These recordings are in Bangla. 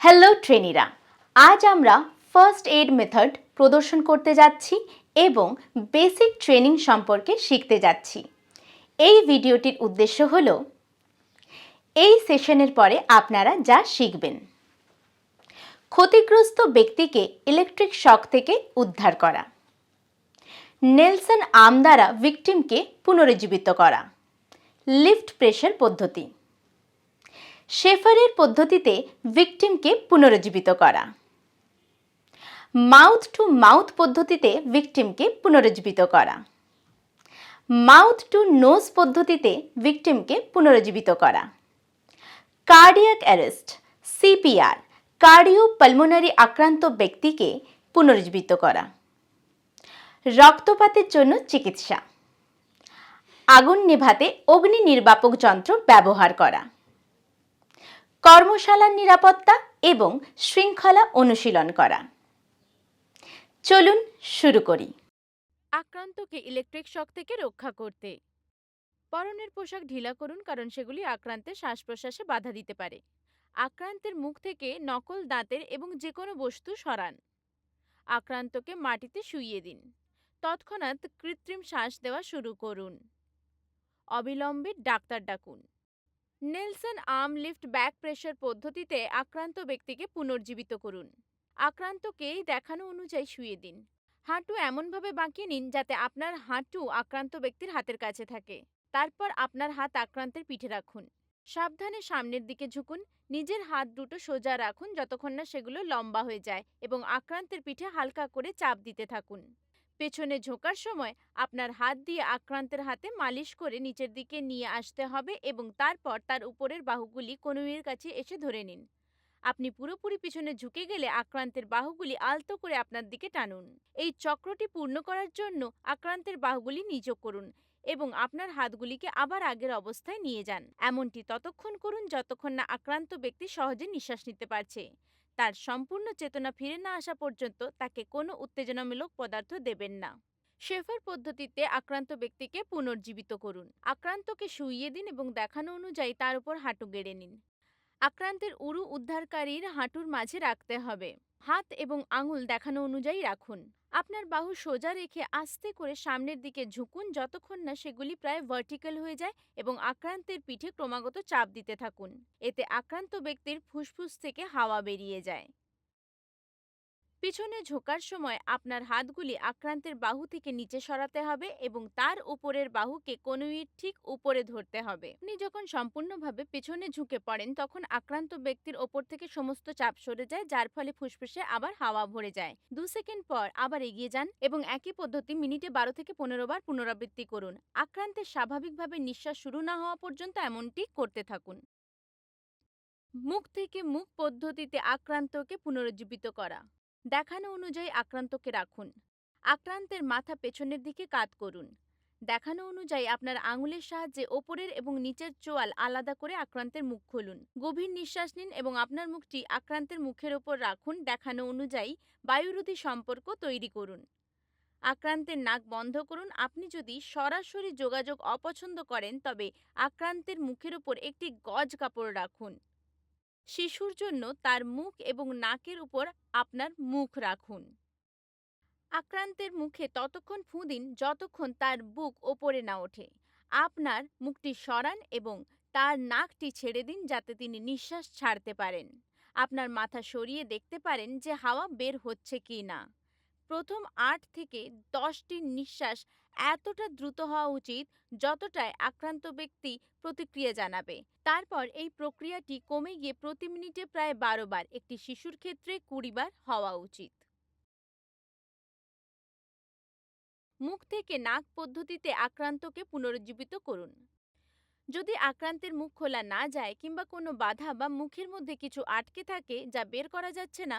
হ্যালো ট্রেনিরা আজ আমরা ফার্স্ট এইড মেথড প্রদর্শন করতে যাচ্ছি এবং বেসিক ট্রেনিং সম্পর্কে শিখতে যাচ্ছি। এই ভিডিওটির উদ্দেশ্য হলো, এই সেশনের পরে আপনারা যা শিখবেন। ক্ষতিগ্রস্ত ব্যক্তিকে ইলেকট্রিক শক থেকে উদ্ধার করা। নেলসন আর্ম দ্বারা ভিকটিমকে পুনরুজ্জীবিত করা। লিফট প্রেশার পদ্ধতি। শেফারের পদ্ধতিতে ভিকটিমকে পুনরুজ্জীবিত করা। মাউথ টু মাউথ পদ্ধতিতে ভিকটিমকে পুনরুজ্জীবিত করা। মাউথ টু নোজ পদ্ধতিতে ভিকটিমকে পুনরুজ্জীবিত করা। Cardiac arrest CPR cardio pulmonary আক্রান্ত ব্যক্তিকে পুনরুজ্জীবিত করা। রক্তপাতের জন্য চিকিৎসা। আগুন নেভাতে অগ্নি নির্বাপক যন্ত্র ব্যবহার করা। কর্মশালার নিরাপত্তা এবং শৃঙ্খলা অনুশীলন করা। চলুন শুরু করি। আক্রান্তকে ইলেকট্রিক শক থেকে রক্ষা করতে। পরনের পোশাক ঢিলা করুন কারণ সেগুলি আক্রান্তের শ্বাস প্রশ্বাসে বাধা দিতে পারে। আক্রান্তের মুখ থেকে নকল দাঁতের এবং যে কোনো বস্তু সরান। আক্রান্তকে মাটিতে শুইয়ে দিন। তৎক্ষণাৎ কৃত্রিম শ্বাস দেওয়া শুরু করুন। অবিলম্বে ডাক্তার ডাকুন। Nelson arm lift back pressure পদ্ধতিতে আক্রান্ত ব্যক্তিকে পুনর্জীবিত করুন। আক্রান্তকে দেখানো অনুযায়ী শুয়ে দিন। হাঁটু এমনভাবে বাঁকিয়ে নিন যাতে আপনার হাঁটু আক্রান্ত ব্যক্তির হাতের কাছে থাকে। তারপর আপনার হাত আক্রান্তের পিঠে রাখুন। সাবধানে সামনের দিকে ঝুঁকুন। নিজের হাত দুটো সোজা রাখুন যতক্ষণ না সেগুলো লম্বা হয়ে যায় এবং আক্রান্তের পিঠে হালকা করে চাপ দিতে থাকুন। পেছনে ঝোঁকার সময় আপনার হাত দিয়ে আক্রান্তের হাতে মালিশ করে নিচের দিকে নিয়ে আসতে হবে এবং তারপর তার উপরের বাহুগুলি কনুইয়ের কাছে এসে ধরে নিন। আপনি পুরোপুরি পিছনে ঝুঁকে গেলে আক্রান্তের বাহুগুলি আলতো করে আপনার দিকে টানুন। এই চক্রটি পূর্ণ করার জন্য আক্রান্তের বাহুগুলি নিচু করুন এবং আপনার হাতগুলিকে আবার আগের অবস্থায় নিয়ে যান। এমনটি ততক্ষণ করুন যতক্ষণ না আক্রান্ত ব্যক্তি সহজে নিঃশ্বাস নিতে পারছে। তার সম্পূর্ণ চেতনা ফিরে না আসা পর্যন্ত তাকে কোনো উত্তেজনামূলক পদার্থ দেবেন না। শেফার পদ্ধতিতে আক্রান্ত ব্যক্তিকে পুনর্জীবিত করুন। আক্রান্তকে শুইয়ে দিন এবং দেখানো অনুযায়ী তার উপর হাঁটু গেড়ে নিন। আক্রান্তের উরু উদ্ধারকারীর হাঁটুর মাঝে রাখতে হবে। হাত এবং আঙুল দেখানো অনুযায়ী রাখুন। আপনার বাহু সোজা রেখে আস্তে করে সামনের দিকে ঝুঁকুন যতক্ষণ না সেগুলি প্রায় ভার্টিক্যাল হয়ে যায় এবং আক্রান্তের পিঠে ক্রমাগত চাপ দিতে থাকুন। এতে আক্রান্ত ব্যক্তির ফুসফুস থেকে হাওয়া বেরিয়ে যায়। পিছনে ঝোঁকার সময় আপনার হাতগুলি আক্রান্তের বাহু থেকে নিচে সরাতে হবে এবং তার উপরের বাহুকে কনুইয়ের ঠিক উপরে ধরতে হবে। আপনি যখন সম্পূর্ণভাবে পিছনে ঝুঁকে পড়েন, তখন আক্রান্ত ব্যক্তির ওপর থেকে সমস্ত চাপ সরে যায়, যার ফলে ফুসফুসে আবার হাওয়া ভরে যায়। দু সেকেন্ড পর আবার এগিয়ে যান এবং একই পদ্ধতি মিনিটে বারো থেকে পনেরো বার পুনরাবৃত্তি করুন। আক্রান্তের স্বাভাবিকভাবে নিঃশ্বাস শুরু না হওয়া পর্যন্ত এমনটি করতে থাকুন। মুখ থেকে মুখ পদ্ধতিতে আক্রান্তকে পুনরুজ্জীবিত করা। দেখানো অনুযায়ী আক্রান্তকে রাখুন। আক্রান্তের মাথা পেছনের দিকে কাত করুন। দেখানো অনুযায়ী আপনার আঙুলের সাহায্যে ওপরের এবং নিচের চোয়াল আলাদা করে আক্রান্তের মুখ খুলুন। গভীর নিঃশ্বাস নিন এবং আপনার মুখটি আক্রান্তের মুখের ওপর রাখুন। দেখানো অনুযায়ী বায়ুরোধী সম্পর্ক তৈরি করুন। আক্রান্তের নাক বন্ধ করুন। আপনি যদি সরাসরি যোগাযোগ অপছন্দ করেন, তবে আক্রান্তের মুখের ওপর একটি গজ কাপড় রাখুন। শিশুর জন্য তার মুখ এবং নাকের উপর আপনার মুখ রাখুন। আক্রান্তের মুখে ততক্ষণ ফুঁ দিন যতক্ষণ তার বুক ওপরে না ওঠে। আপনার মুখটি সরান এবং তার নাকটি ছেড়ে দিন যাতে তিনি নিঃশ্বাস ছাড়তে পারেন। আপনার মাথা সরিয়ে দেখতে পারেন যে হাওয়া বের হচ্ছে কি না প্রথম আট থেকে দশটি নিঃশ্বাস এতটা দ্রুত হওয়া উচিত যতটায় আক্রান্ত ব্যক্তি প্রতিক্রিয়া জানাবে। তারপর এই প্রক্রিয়াটি কমে গিয়ে প্রতি মিনিটে প্রায় বারো বার একটি শিশুর ক্ষেত্রে কুড়ি বার হওয়া উচিত। মুখ থেকে নাক পদ্ধতিতে আক্রান্তকে পুনরুজ্জীবিত করুন। যদি আক্রান্তের মুখ খোলা না যায় কিংবা কোনো বাধা বা মুখের মধ্যে কিছু আটকে থাকে যা বের করা যাচ্ছে না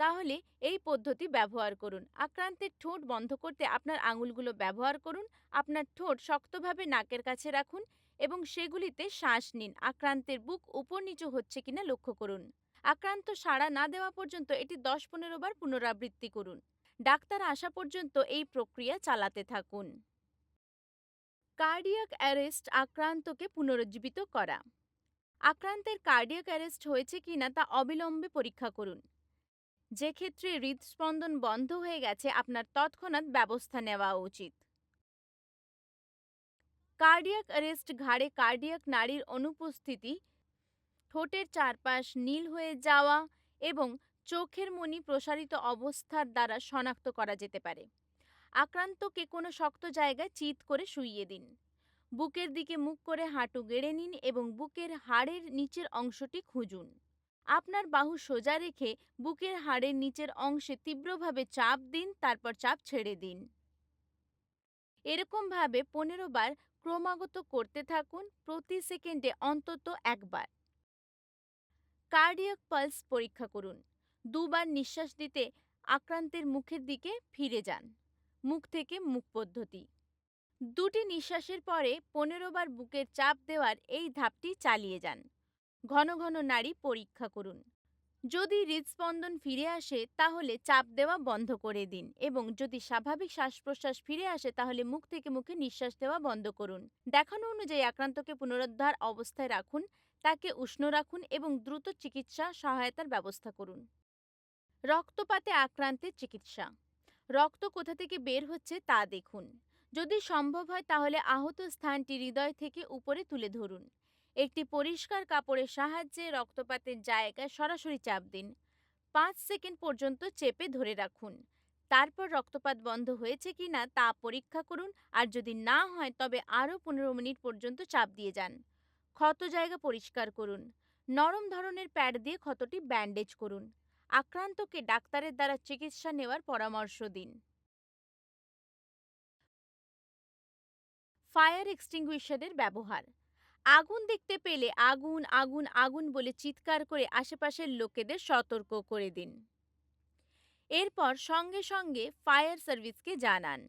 তাহলে এই পদ্ধতি ব্যবহার করুন। আক্রান্তের ঠোঁট বন্ধ করতে আপনার আঙুলগুলো ব্যবহার করুন। আপনার ঠোঁট শক্তভাবে নাকের কাছে রাখুন এবং সেগুলিতে শ্বাস নিন। আক্রান্তের বুক উপর নিচু হচ্ছে কিনা লক্ষ্য করুন। আক্রান্ত সাড়া না দেওয়া পর্যন্ত এটি দশ পনেরো বার পুনরাবৃত্তি করুন। ডাক্তার আসা পর্যন্ত এই প্রক্রিয়া চালাতে থাকুন। কার্ডিয়াক অ্যারেস্ট আক্রান্তকে পুনরুজ্জীবিত করা। আক্রান্তের কার্ডিয়াক অ্যারেস্ট হয়েছে কিনা তা অবিলম্বে পরীক্ষা করুন। যে ক্ষেত্রে হৃদস্পন্দন বন্ধ হয়ে গেছে, আপনার তৎক্ষণাৎ ব্যবস্থা নেওয়া উচিত। কার্ডিয়াক অ্যারেস্ট ঘাড়ে কার্ডিয়াক নাড়ির অনুপস্থিতি, ঠোঁটের চারপাশ নীল হয়ে যাওয়া এবং চোখের মনি প্রসারিত অবস্থার দ্বারা শনাক্ত করা যেতে পারে। আক্রান্তকে কোনো শক্ত জায়গায় চিৎ করে শুইয়ে দিন। বুকের দিকে মুখ করে হাঁটু গেড়ে নিন এবং বুকের হাড়ের নিচের অংশটি খুঁজুন। আপনার বাহু সোজা রেখে বুকের হাড়ের নিচের অংশে তীব্রভাবে চাপ দিন, তারপর চাপ ছেড়ে দিন। এরকমভাবে পনেরো বার ক্রমাগত করতে থাকুন, প্রতি সেকেন্ডে অন্তত একবার। কার্ডিয়াক পালস পরীক্ষা করুন। দুবার নিঃশ্বাস দিতে আক্রান্তের মুখের দিকে ফিরে যান। মুখ থেকে মুখ পদ্ধতি। দুটি নিঃশ্বাসের পরে পনেরো বার বুকের চাপ দেওয়ার এই ধাপটি চালিয়ে যান। ঘন ঘন নাড়ি পরীক্ষা করুন। যদি হৃদস্পন্দন ফিরে আসে, তাহলে চাপ দেওয়া বন্ধ করে দিন এবং যদি স্বাভাবিক শ্বাস প্রশ্বাস ফিরে আসে, তাহলে মুখ থেকে মুখে নিঃশ্বাস দেওয়া বন্ধ করুন। দেখানো অনুযায়ী আক্রান্তকে পুনরুদ্ধার অবস্থায় রাখুন, তাকে উষ্ণ রাখুন এবং দ্রুত চিকিৎসা সহায়তার ব্যবস্থা করুন। রক্তপাতে আক্রান্তের চিকিৎসা। রক্ত কোথা থেকে বের হচ্ছে তা দেখুন। যদি সম্ভব হয়, তাহলে আহত স্থানটি হৃদয় থেকে উপরে তুলে ধরুন। একটি পরিষ্কার কাপড়ের সাহায্যে রক্তপাতের জায়গায় সরাসরি চাপ দিন। পাঁচ সেকেন্ড পর্যন্ত চেপে ধরে রাখুন। তারপর রক্তপাত বন্ধ হয়েছে কি না তা পরীক্ষা করুন আর যদি না হয় তবে আরও পনেরো মিনিট পর্যন্ত চাপ দিয়ে যান। ক্ষত জায়গা পরিষ্কার করুন। নরম ধরনের প্যাড দিয়ে ক্ষতটি ব্যান্ডেজ করুন। আক্রান্তকে ডাক্তারের দ্বারা চিকিৎসা নেওয়ার পরামর্শ দিন। ফায়ার এক্সটিংগুইশারের ব্যবহার। আগুন দেখতে পেলে আগুন আগুন আগুন বলে চিৎকার করে আশেপাশের লোকেদের সতর্ক করে দিন। এরপর সঙ্গে সঙ্গে ফায়ার সার্ভিসকে জানান।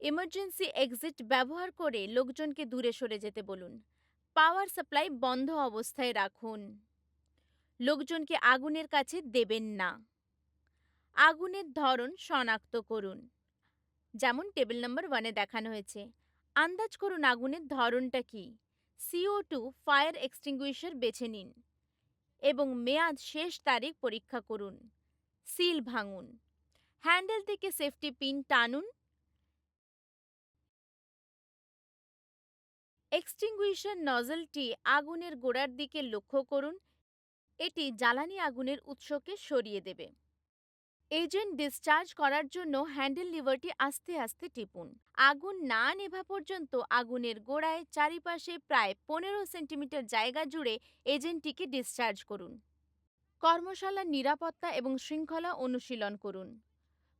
এমার্জেন্সি এক্সিট ব্যবহার করে লোকজনকে দূরে সরে যেতে বলুন। পাওয়ার সাপ্লাই বন্ধ অবস্থায় রাখুন। লোকজনকে আগুনের কাছে দেবেন না। আগুনের ধরন শনাক্ত করুন। যেমন টেবিল নম্বর ওয়ানে দেখানো হয়েছে। আন্দাজ করুন আগুনের ধরনটা কি? সিও টু ফায়ার এক্সটিংগুইশার বেছে নিন এবং মেয়াদ শেষ তারিখ পরীক্ষা করুন। সিল ভাঙুন। হ্যান্ডেল থেকে সেফটি পিন টানুন। এক্সটিংগুইশার নজলটি আগুনের গোড়ার দিকে লক্ষ্য করুন। এটি জ্বালানি আগুনের উৎসকে সরিয়ে দেবে। এজেন্ট ডিসচার্জ করার জন্য হ্যান্ডেল লিভারটি আস্তে আস্তে টিপুন। আগুন না নেভা পর্যন্ত আগুনের গোড়ায় চারিপাশে প্রায় পনেরো সেন্টিমিটার জায়গা জুড়ে এজেন্টটিকে ডিসচার্জ করুন। কর্মশালার নিরাপত্তা এবং শৃঙ্খলা অনুশীলন করুন।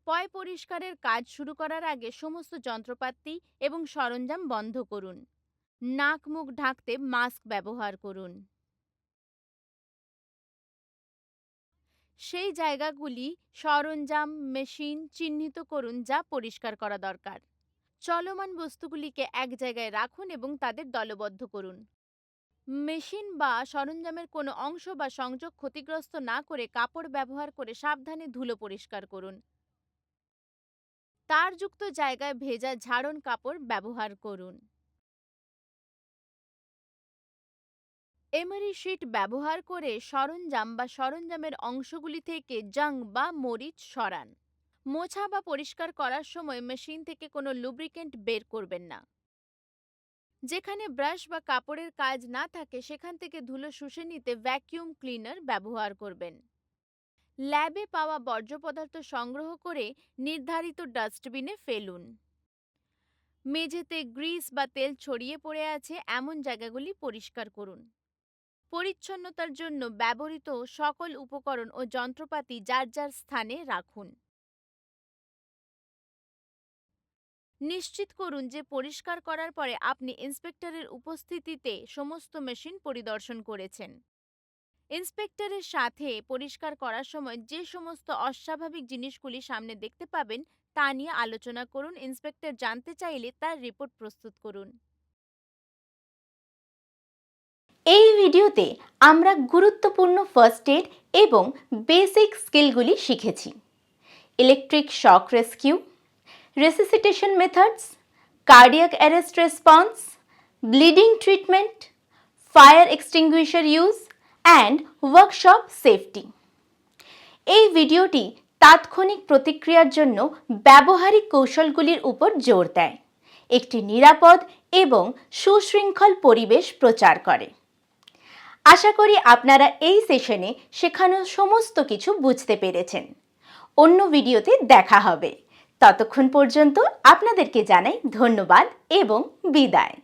পয় পরিষ্কারের কাজ শুরু করার আগে সমস্ত যন্ত্রপাতি এবং সরঞ্জাম বন্ধ করুন। নাক মুখ ঢাকতে মাস্ক ব্যবহার করুন। সেই জায়গাগুলি সরঞ্জাম, মেশিন চিহ্নিত করুন যা পরিষ্কার করা দরকার। চলমান বস্তুগুলিকে এক জায়গায় রাখুন এবং তাদের দলবদ্ধ করুন। মেশিন বা সরঞ্জামের কোনো অংশ বা সংযোগ ক্ষতিগ্রস্ত না করে কাপড় ব্যবহার করে সাবধানে ধুলো পরিষ্কার করুন। তারযুক্ত জায়গায় ভেজা ঝাড়ন কাপড় ব্যবহার করুন। এমারি শিট ব্যবহার করে সরঞ্জাম বা সরঞ্জামের অংশগুলি থেকে জাং বা মরিচ সরান। মোছা বা পরিষ্কার করার সময় মেশিন থেকে কোনো লুব্রিকেন্ট বের করবেন না। যেখানে ব্রাশ বা কাপড়ের কাজ না থাকে, সেখান থেকে ধুলো শুষে নিতে ভ্যাকিউম ক্লিনার ব্যবহার করবেন। ল্যাবে পাওয়া বর্জ্য পদার্থ সংগ্রহ করে নির্ধারিত ডাস্টবিনে ফেলুন। মেঝেতে গ্রিস বা তেল ছড়িয়ে পড়ে আছে, এমন জায়গাগুলি পরিষ্কার করুন। পরিচ্ছন্নতার জন্য ব্যবহৃত সকল উপকরণ ও যন্ত্রপাতি যার যার স্থানে রাখুন। নিশ্চিত করুন যে পরিষ্কার করার পরে আপনি ইন্সপেক্টরের উপস্থিতিতে সমস্ত মেশিন পরিদর্শন করেছেন। ইন্সপেক্টরের সাথে পরিষ্কার করার সময় যে সমস্ত অস্বাভাবিক জিনিসগুলি সামনে দেখতে পাবেন তা নিয়ে আলোচনা করুন। ইন্সপেক্টর জানতে চাইলে তার রিপোর্ট প্রস্তুত করুন। এই ভিডিওতে আমরা গুরুত্বপূর্ণ ফার্স্ট এড এবং বেসিক স্কিলগুলি শিখেছি। Electric shock rescue resuscitation methods cardiac arrest response bleeding treatment fire extinguisher use and workshop safety এই ভিডিওটি তাৎক্ষণিক প্রতিক্রিয়ার জন্য ব্যবহারিক কৌশলগুলির উপর জোর দেয়। একটি নিরাপদ এবং সুশৃঙ্খল পরিবেশ প্রচার করে। আশা করি আপনারা এই সেশনে শেখানো সমস্ত কিছু বুঝতে পেরেছেন। অন্য ভিডিওতে দেখা হবে। ততক্ষণ পর্যন্ত আপনাদেরকে জানাই ধন্যবাদ এবং বিদায়।